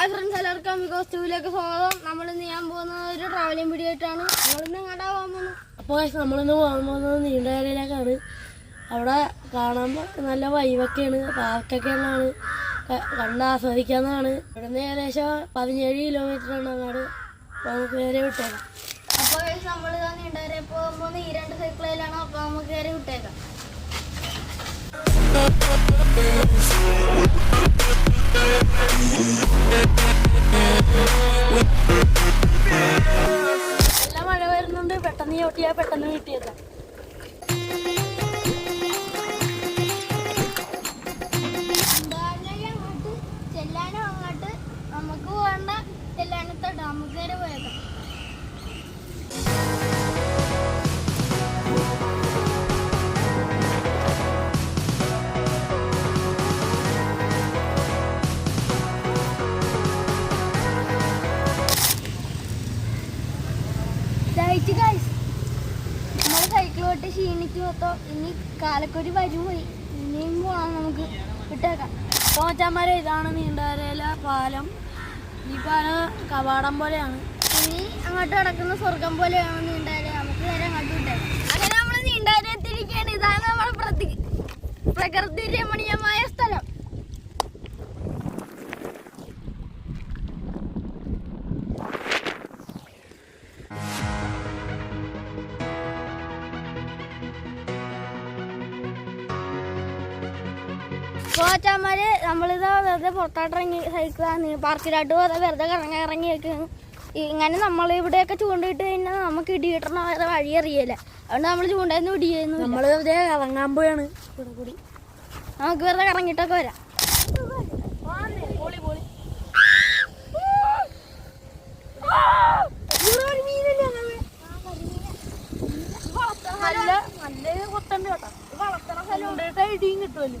Hi friends എല്ലാവർക്കും Amigos ടൂവിലേക്ക് സ്വാഗതം. നമ്മൾ ഇന്ന് ചെയ്യാൻ പോകുന്ന ഒരു ട്രാവലിംഗ് വീഡിയോ ആയിട്ടാണ്. നമ്മളിന്ന് എങ്ങോട്ടാ പോകാൻ പോകുന്നത്? അപ്പോൾ നമ്മളിന്ന് പോകാൻ പോകുന്നത് നീണ്ടകരയിലേക്കാണ് അവിടെ കാണാൻ നല്ല വൈവൊക്കെയാണ് പാർക്കൊക്കെയാണ് കണ്ട് ആസ്വദിക്കാവുന്നതാണ്. ഇവിടുന്ന് ഏകദേശം പതിനേഴ് കിലോമീറ്ററാണ് അങ്ങോട്ട് അപ്പോൾ നമുക്ക് നേരെ വിട്ടേക്കാം. അപ്പോൾ നമ്മൾ നീണ്ടകര പോകാൻ പോകുന്ന ഈ രണ്ട് സൈക്കിളിലാണ് അപ്പോൾ നമുക്ക് കയറി വിട്ടേക്കാം. നല്ല മഴ വരുന്നുണ്ട്. പെട്ടെന്ന് ചോട്ടിയാൽ പെട്ടെന്ന് വീട്ടിയെത്താം നമ്മൾ ക്ഷീണിച്ചു മൊത്തം ഇനി കാലക്കൊരു വരും ഇനിയും പോണം നമുക്ക്. വിട്ടേക്കാം. തോച്ചാന്മാരെ ഇതാണ് നീണ്ടകരയിലെ പാലം. ഈ പാലം കവാടം പോലെയാണ്. ഇനി അങ്ങോട്ട് കിടക്കുന്ന സ്വർഗം പോലെയാണ് നീണ്ടാൽ നമുക്ക് നേരെ അങ്ങോട്ട് വിട്ടേക്കാം. അങ്ങനെ നമ്മൾ നീണ്ടാൽ എത്തിയിരിക്കുകയാണ് ഇതാണ് നമ്മുടെ പ്രകൃതി രമണീയമായ സ്ഥലം കോച്ചാമാര് നമ്മളിത് വെറുതെ പുറത്തോട്ടിറങ്ങി സൈക്കിളാണ്. പാർക്കിലോട്ട് പോകാതെ വെറുതെ കറങ്ങി ഇറങ്ങി വെക്കുന്നു ഇങ്ങനെ നമ്മൾ ഇവിടെയൊക്കെ ചൂണ്ടിട്ട് കഴിഞ്ഞാൽ നമുക്ക് ഇടി കിട്ടണ വേറെ വഴി അറിയില്ല. അതുകൊണ്ട് നമ്മൾ ചൂണ്ടായിരുന്നു ഇടിയായിരുന്നു നമ്മൾ വെറുതെ ഇറങ്ങാൻ പോയാണ് കൂടെ കൂടി. നമുക്ക് വെറുതെ കറങ്ങിയിട്ടൊക്കെ വരാം. നല്ല നല്ല കൊത്തണ്ട് കേട്ടോ. വളർത്തണ സ്ഥലം ഇടിയും കിട്ടുമല്ലോ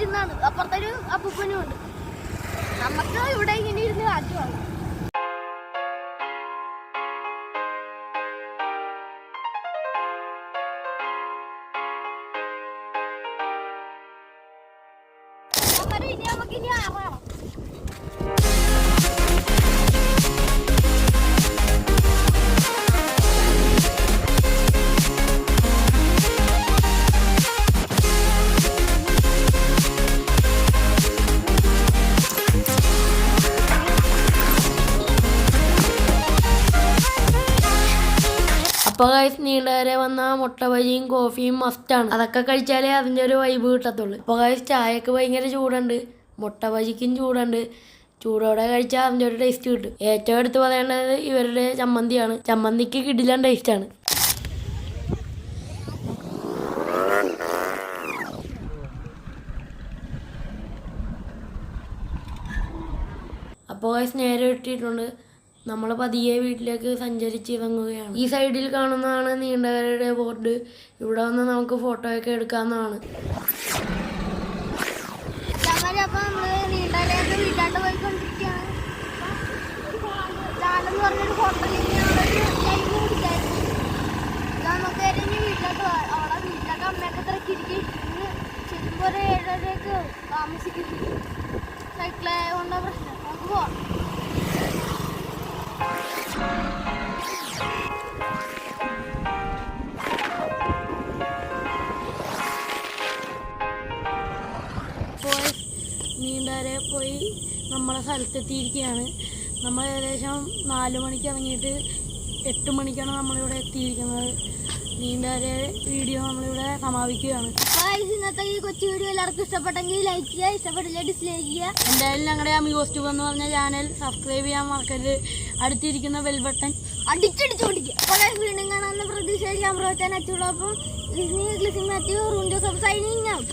വന്നിരുന്നാണ് അപ്പുറത്തൊരു അപ്പൂപ്പനും ഉണ്ട്. നമുക്ക് ഇവിടെ ഇങ്ങനെ ഇരുന്ന് കാറ്റ് വേണം ഇനി നമുക്ക് ഇനി അപ്പോൾ കഴിച്ച് നീണ്ടവരെ വന്ന മുട്ട ബജിയും കോഫിയും മസ്റ്റാണ് അതൊക്കെ കഴിച്ചാലേ അതിന്റെ ഒരു വൈബ് കിട്ടത്തുള്ളൂ. അപ്പോൾ കഴിച്ച് ചായക്ക് ഭയങ്കര ചൂടുണ്ട്. മുട്ട ബജിക്കും ചൂടുണ്ട്. ചൂടോടെ കഴിച്ചാൽ അതിന്റെ ഒരു ടേസ്റ്റ് കിട്ടും. ഏറ്റവും എടുത്ത് പറയേണ്ടത് ഇവരുടെ ചമ്മന്തിയാണ്. ചമ്മന്തിക്ക് കിടിലൻ ടേസ്റ്റാണ് അപ്പോൾ ഗൈസ് നേരെ ഇട്ടിട്ടുണ്ട്. നമ്മൾ പതിയെ വീട്ടിലേക്ക് സഞ്ചരിച്ച് ഇറങ്ങുകയാണ്. ഈ സൈഡിൽ കാണുന്നതാണ് നീണ്ടകരയുടെ ബോർഡ്. ഇവിടെ വന്ന് നമുക്ക് ഫോട്ടോ ഒക്കെ എടുക്കാവുന്നതാണ്. താമസിക്കുന്നു. സൈക്കിളായ കൊണ്ടാണ് പ്രശ്നം. നമുക്ക് പോവാം. പോയി നമ്മളെ സ്ഥലത്തെത്തിയിരിക്കുകയാണ്. നമ്മൾ ഏകദേശം നാല് മണിക്ക് ഇറങ്ങിയിട്ട് എട്ട് മണിക്കാണ് നമ്മളിവിടെ എത്തിയിരിക്കുന്നത്. നീന്താരെ വീഡിയോ നമ്മളിവിടെ സമാപിക്കുകയാണ്. ഇന്നത്തെ ഈ കൊച്ചു വീഡിയോ എല്ലാവർക്കും ഇഷ്ടപ്പെട്ടെങ്കിൽ ലൈക്ക് ചെയ്യുക ഇഷ്ടപ്പെട്ടില്ല ഡിസ്ലൈക്ക് ചെയ്യുക. എന്തായാലും ഞങ്ങളുടെ ആ മ്യൂസ് ട്യൂബ് എന്ന് പറഞ്ഞ ചാനൽ സബ്സ്ക്രൈബ് ചെയ്യാൻ മറക്കരുത്. അടുത്തിരിക്കുന്ന ബെൽ ബട്ടൺ അടിച്ചടിച്ച് ഓടിക്കുക അപ്പോൾ guys, വീണ്ടും കാണാവുന്ന പ്രതീക്ഷ ഞാൻ വെച്ചാൽ അച്ചുള്ളപ്പം ലിസ്നിങ് ലിസിംഗ് മാത്യു റൂൺ ജോസഫ് സൈനിങ് ഔട്ട്